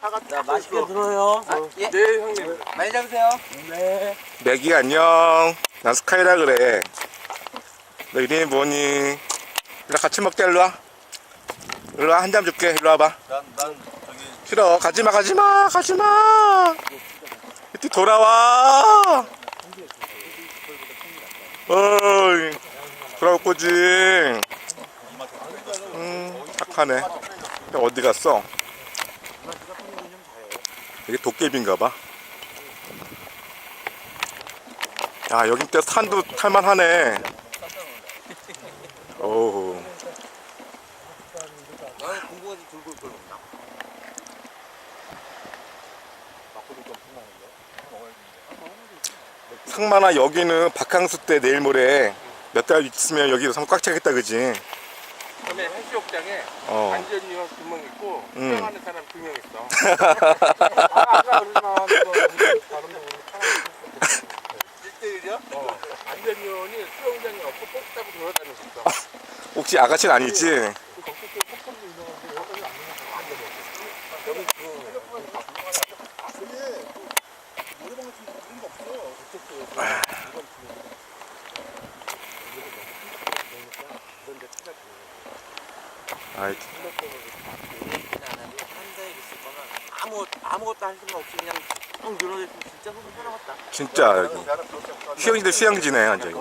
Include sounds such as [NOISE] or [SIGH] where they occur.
자, 맛있게 들어요. 예. 네 형님. 많이 잡으세요. 네. 맥이 안녕. 난 스카이라 그래. 너 이름이 뭐니? 일로 같이 먹자 일로 와. 일로 와 한 잔 줄게 일로 와봐. 난, 난 저기 싫어 가지마 가지마 가지마. 이때 돌아와. 어이 돌아올 거지. 음 착하네. 근데 어디 갔어? 이게 도깨비인가 봐. 야, 여긴 또 산도 탈만하네. 오, 나는 궁금해서 들고 있거든. 상만아 여기는 바캉스 때 내일 모레 몇 달 있으면 여기로 상꽉 차겠다, 그지? 전에 해수욕장에 어. 안전이 형두명 있고 음. 수영하는 사람 두 명 있어. [LAUGHS] 아까 우리 나왔는 거 다른 거 일대일이야? 어. 안전요원이 수영장에 없고 버스 타고 돌아다녔었어. 혹시 아가씨는 아니지? 아이, 한대 있을 거면 아무 아무것도 할 생각 없이 그냥 진짜. 진짜 여기. 휴양지들 휴양지네, 완전히.